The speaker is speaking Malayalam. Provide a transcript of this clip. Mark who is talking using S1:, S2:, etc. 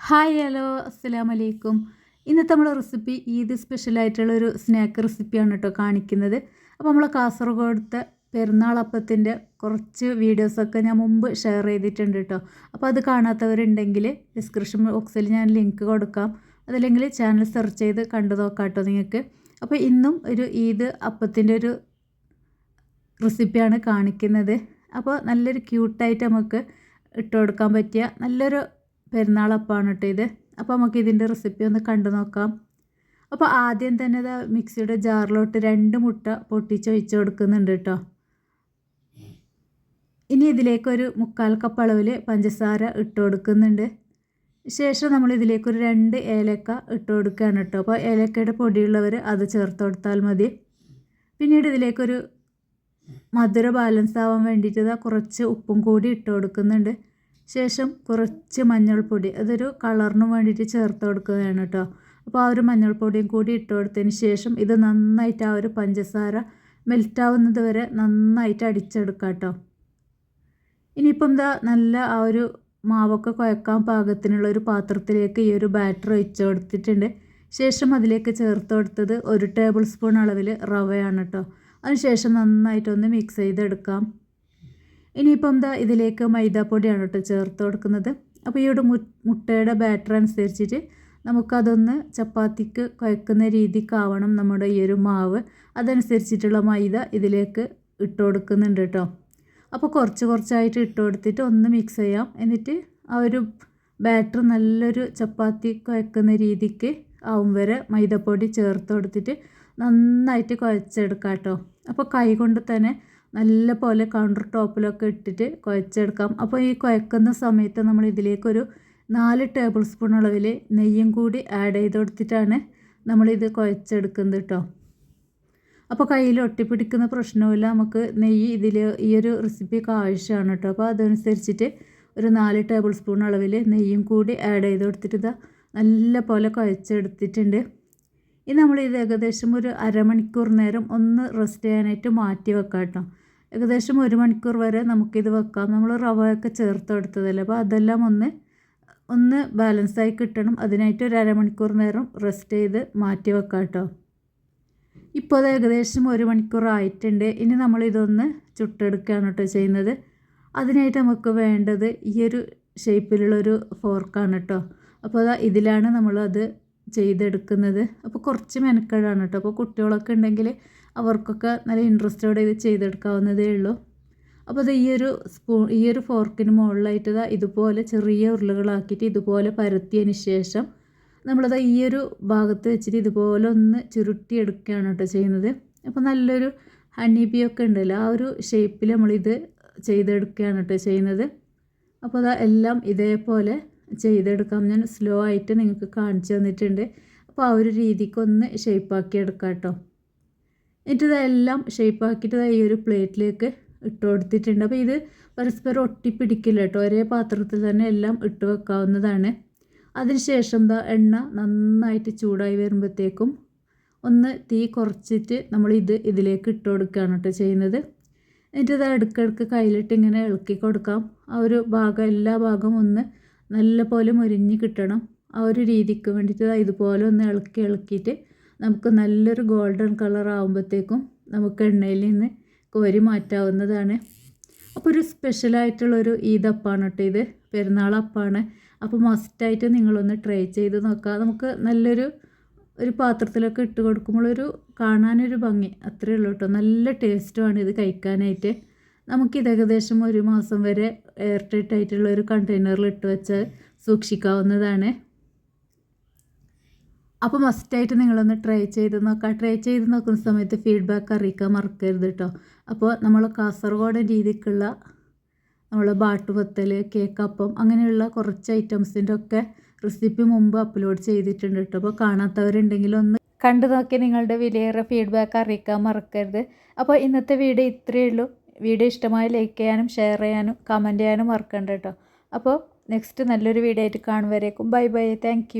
S1: ഹായ് ഹലോ അസ്സലാം വലൈക്കും ഇന്നത്തെ നമ്മളെ റെസിപ്പി ഈദ് സ്പെഷ്യലായിട്ടുള്ള ഒരു സ്നാക്ക് റെസിപ്പിയാണ് കേട്ടോ കാണിക്കുന്നത്. അപ്പോൾ നമ്മൾ കാസർഗോഡത്തെ പെരുന്നാളപ്പത്തിന്റെ കുറച്ച് വീഡിയോസൊക്കെ ഞാൻ മുമ്പ് ഷെയർ ചെയ്തിട്ടുണ്ട് കേട്ടോ. അപ്പോൾ അത് കാണാത്തവരുണ്ടെങ്കിൽ ഡിസ്ക്രിപ്ഷൻ ബോക്സിൽ ഞാൻ ലിങ്ക് കൊടുക്കാം. അതല്ലെങ്കിൽ ചാനൽ സെർച്ച് ചെയ്ത് കണ്ടു നോക്കാം കേട്ടോ നിങ്ങൾക്ക്. അപ്പോൾ ഇന്നും ഒരു ഈദ് അപ്പത്തിന്റെ ഒരു റെസിപ്പിയാണ് കാണിക്കുന്നത്. അപ്പോൾ നല്ലൊരു ക്യൂട്ടായിട്ട് നമുക്ക് ഇട്ട് കൊടുക്കാൻ പറ്റിയ നല്ലൊരു പെരുന്നാളപ്പാണ് കേട്ടോ ഇത് അപ്പോൾ നമുക്ക് ഇതിന്റെ റെസിപ്പി ഒന്ന് കണ്ടു നോക്കാം. അപ്പോൾ ആദ്യം തന്നെ ഇത് മിക്സിയുടെ ജാറിലോട്ട് രണ്ട് മുട്ട പൊട്ടിച്ച് ഒഴിച്ച് കൊടുക്കുന്നുണ്ട് കേട്ടോ ഇനി ഇതിലേക്കൊരു മുക്കാൽ കപ്പ് അളവിൽ പഞ്ചസാര ഇട്ട് കൊടുക്കുന്നുണ്ട്. ശേഷം നമ്മൾ ഇതിലേക്കൊരു രണ്ട് ഏലക്ക ഇട്ട് കൊടുക്കുകയാണ് കേട്ടോ അപ്പോൾ ഏലക്കയുടെ പൊടിയുള്ളവർ അത് ചേർത്ത് കൊടുത്താൽ മതി. പിന്നീട് ഇതിലേക്കൊരു മധുര ബാലൻസ് ആവാൻ വേണ്ടിയിട്ട് കുറച്ച് ഉപ്പും കൂടി ഇട്ട് കൊടുക്കുന്നുണ്ട്. ശേഷം കുറച്ച് മഞ്ഞൾപ്പൊടി അതൊരു കളറിന് വേണ്ടിയിട്ട് ചേർത്ത് കൊടുക്കുകയാണ് കേട്ടോ. അപ്പോൾ ആ ഒരു മഞ്ഞൾപ്പൊടിയും കൂടി ഇട്ട് കൊടുത്തതിന് ശേഷം ഇത് നന്നായിട്ട് ആ ഒരു പഞ്ചസാര മെൽറ്റാവുന്നത് വരെ നന്നായിട്ട് അടിച്ചെടുക്കാം കേട്ടോ. ഇനിയിപ്പം എന്താ നല്ല ആ ഒരു മാവൊക്കെ കുഴക്കാൻ പാകത്തിനുള്ള ഒരു പാത്രത്തിലേക്ക് ഈ ഒരു ബാറ്റർ ഒഴിച്ച് കൊടുത്തിട്ടുണ്ട്. ശേഷം അതിലേക്ക് ചേർത്ത് കൊടുത്തത് ഒരു ടേബിൾ സ്പൂൺ അളവിൽ റവയാണ് കേട്ടോ. അതിനുശേഷം നന്നായിട്ടൊന്ന് മിക്സ് ചെയ്തെടുക്കാം. ഇനിയിപ്പം എന്താ ഇതിലേക്ക് മൈദാപ്പൊടിയാണ് കേട്ടോ ചേർത്ത് കൊടുക്കുന്നത്? അപ്പോൾ ഈ ഒരു മുട്ടയുടെ ബാറ്റർ അനുസരിച്ചിട്ട് നമുക്കതൊന്ന് ചപ്പാത്തിക്ക് കുഴക്കുന്ന രീതിക്കാവണം നമ്മുടെ ഈ ഒരു മാവ്. അതനുസരിച്ചിട്ടുള്ള മൈദ ഇതിലേക്ക് ഇട്ട് കൊടുക്കുന്നുണ്ട് കേട്ടോ. അപ്പോൾ കുറച്ച് കുറച്ചായിട്ട് ഇട്ട് കൊടുത്തിട്ട് ഒന്ന് മിക്സ് ചെയ്യാം. എന്നിട്ട് ആ ഒരു ബാറ്റർ നല്ലൊരു ചപ്പാത്തി കുഴക്കുന്ന രീതിക്ക് ആവും വരെ മൈദപ്പൊടി ചേർത്ത് കൊടുത്തിട്ട് നന്നായിട്ട് കുഴച്ചെടുക്കാം കേട്ടോ. അപ്പോൾ കൈ കൊണ്ട് തന്നെ നല്ല പോലെ കൗണ്ടർ ടോപ്പിലൊക്കെ ഇട്ടിട്ട് കുഴച്ചെടുക്കാം. അപ്പോൾ ഈ കുഴക്കുന്ന സമയത്ത് നമ്മൾ ഇതിലേക്കൊരു നാല് ടേബിൾ സ്പൂൺ അളവിൽ നെയ്യും കൂടി ആഡ് ചെയ്ത് കൊടുത്തിട്ടാണ് നമ്മളിത് കുഴച്ചെടുക്കുന്നത് കേട്ടോ അപ്പോൾ കയ്യിൽ ഒട്ടിപ്പിടിക്കുന്ന പ്രശ്നമില്ല നമുക്ക് നെയ്യ് ഇതിൽ ഈ ഒരു റെസിപ്പിക്ക് ആവശ്യമാണ് കേട്ടോ അപ്പോൾ അതനുസരിച്ചിട്ട് ഒരു നാല് ടേബിൾ സ്പൂൺ അളവിൽ നെയ്യും കൂടി ആഡ് ചെയ്ത് കൊടുത്തിട്ട് നല്ല പോലെ കുഴച്ചെടുത്തിട്ടുണ്ട്. ഇനി നമ്മൾ ഇത് ഏകദേശം ഒരു അരമണിക്കൂർ നേരം ഒന്ന് റെസ്റ്റ് ചെയ്യാനായിട്ട് മാറ്റി വെക്കാം കേട്ടോ ഏകദേശം ഒരു മണിക്കൂർ വരെ നമുക്കിത് വെക്കാം. നമ്മൾ റവയൊക്കെ ചേർത്ത് എടുത്തതല്ലേ? അപ്പോൾ അതെല്ലാം ഒന്ന് ഒന്ന് ബാലൻസായി കിട്ടണം. അതിനായിട്ട് ഒരു അരമണിക്കൂർ നേരം റെസ്റ്റ് ചെയ്ത് മാറ്റി വെക്കാം കേട്ടോ. ഇപ്പോൾ അത് ഏകദേശം ഒരു മണിക്കൂർ ആയിട്ടുണ്ട്. ഇനി നമ്മളിതൊന്ന് ചുട്ടെടുക്കുകയാണ് കേട്ടോ ചെയ്യുന്നത്. അതിനായിട്ട് നമുക്ക് വേണ്ടത് ഈ ഒരു ഷേപ്പിലുള്ളൊരു ഫോർക്കാണ് കേട്ടോ. അപ്പോൾ അതാ ഇതിലാണ് നമ്മളത് ചെയ്തെടുക്കുന്നത്. അപ്പോൾ കുറച്ച് മെനക്കേടാണ് കേട്ടോ. അപ്പോൾ കുട്ടികളൊക്കെ ഉണ്ടെങ്കിൽ അവർക്കൊക്കെ നല്ല ഇൻട്രസ്റ്റോടെ ഇത് ചെയ്തെടുക്കാവുന്നതേ ഉള്ളൂ. അപ്പോൾ അത് ഈ ഒരു സ്പൂൺ ഈ ഒരു ഫോർക്കിന് മുകളിലായിട്ട് ഇതുപോലെ ചെറിയ ഉരുളകളാക്കിയിട്ട് ഇതുപോലെ പരത്തിയതിന് ശേഷം നമ്മളത് ഈ ഒരു ഭാഗത്ത് വെച്ചിട്ട് ഇതുപോലെ ഒന്ന് ചുരുട്ടിയെടുക്കുകയാണ് കേട്ടോ ചെയ്യുന്നത്. അപ്പോൾ നല്ലൊരു ഹണി ബി ഒക്കെ ഉണ്ടല്ലോ ആ ഒരു ഷേപ്പിൽ നമ്മളിത് ചെയ്തെടുക്കുകയാണ് കേട്ടോ ചെയ്യുന്നത്. അപ്പോൾ അത് എല്ലാം ഇതേപോലെ ചെയ്തെടുക്കാം. ഞാൻ സ്ലോ ആയിട്ട് നിങ്ങൾക്ക് കാണിച്ചു തന്നിട്ടുണ്ട്. അപ്പോൾ ആ ഒരു രീതിക്കൊന്ന് ഷേപ്പാക്കി എടുക്കാം കേട്ടോ. എന്നിട്ട് ഇതെല്ലാം ഷേപ്പാക്കിയിട്ട് ഈ ഒരു പ്ലേറ്റിലേക്ക് ഇട്ട് കൊടുത്തിട്ടുണ്ട്. അപ്പോൾ ഇത് പരസ്പരം ഒട്ടിപ്പിടിക്കില്ല കേട്ടോ. ഒരേ പാത്രത്തിൽ തന്നെ എല്ലാം ഇട്ട് വെക്കാവുന്നതാണ്. അതിനുശേഷം എന്താ എണ്ണ നന്നായിട്ട് ചൂടായി വരുമ്പോഴത്തേക്കും ഒന്ന് തീ കുറച്ചിട്ട് നമ്മൾ ഇത് ഇതിലേക്ക് ഇട്ട് കൊടുക്കുകയാണ് കേട്ടോ ചെയ്യുന്നത്. എന്നിട്ട് ഇത് ഇടയ്ക്കിടയ്ക്ക് കയ്യിലിട്ട് ഇങ്ങനെ ഇളക്കി കൊടുക്കാം. ആ ഒരു ഭാഗം എല്ലാ ഭാഗവും ഒന്ന് നല്ല പോലെ മുരിഞ്ഞ് കിട്ടണം. ആ ഒരു രീതിക്ക് വേണ്ടിയിട്ട് ഇതുപോലെ ഒന്ന് ഇളക്കി ഇളക്കിയിട്ട് നമുക്ക് നല്ലൊരു ഗോൾഡൻ കളർ ആകുമ്പോഴത്തേക്കും നമുക്ക് എണ്ണയിൽ നിന്ന് കോരി മാറ്റാവുന്നതാണ്. അപ്പോൾ ഒരു സ്പെഷ്യലായിട്ടുള്ളൊരു ഈദപ്പാണ് കേട്ടോ ഇത്. പെരുന്നാളപ്പാണ്. അപ്പോൾ മസ്റ്റായിട്ട് നിങ്ങളൊന്ന് ട്രൈ ചെയ്ത് നോക്കുക നമുക്ക് നല്ലൊരു ഒരു പാത്രത്തിലൊക്കെ ഇട്ട് കൊടുക്കുമ്പോൾ ഒരു കാണാനൊരു ഭംഗി. അത്രയേ ഉള്ളൂ കേട്ടോ നല്ല ടേസ്റ്റുമാണ് ഇത് കഴിക്കാനായിട്ട്. നമുക്കിത് ഏകദേശം ഒരു മാസം വരെ എയർ ടൈറ്റ് ആയിട്ടുള്ള ഒരു കണ്ടെയ്നറിൽ ഇട്ട് വെച്ച് സൂക്ഷിക്കാവുന്നതാണ്. അപ്പോൾ മസ്റ്റായിട്ട് നിങ്ങളൊന്ന് ട്രൈ ചെയ്ത് നോക്കാം. ട്രൈ ചെയ്ത് നോക്കുന്ന സമയത്ത് ഫീഡ്ബാക്ക് അറിയിക്കാൻ മറക്കരുത് കേട്ടോ അപ്പോൾ നമ്മൾ കാസർഗോഡ് രീതിക്കുള്ള നമ്മൾ ബാട്ടുപത്തൽ കേക്ക് അപ്പം അങ്ങനെയുള്ള കുറച്ച് ഐറ്റംസിന്റെ ഒക്കെ റെസിപ്പി മുമ്പ് അപ്ലോഡ് ചെയ്തിട്ടുണ്ട് കേട്ടോ അപ്പോൾ കാണാത്തവരുണ്ടെങ്കിൽ ഒന്ന് കണ്ടു നോക്കി നിങ്ങളുടെ വിലയേറെ ഫീഡ്ബാക്ക് അറിയിക്കാൻ മറക്കരുത്. അപ്പോൾ ഇന്നത്തെ വീഡിയോ ഇത്രയേ ഉള്ളൂ. വീഡിയോ ഇഷ്ടമായി ലൈക്ക് ചെയ്യാനും ഷെയർ ചെയ്യാനും കമന്റ് ചെയ്യാനും മറക്കണ്ട കേട്ടോ അപ്പോൾ നെക്സ്റ്റ് നല്ലൊരു വീഡിയോ ആയിട്ട് കാണുവരേക്കും ബൈ ബൈ താങ്ക്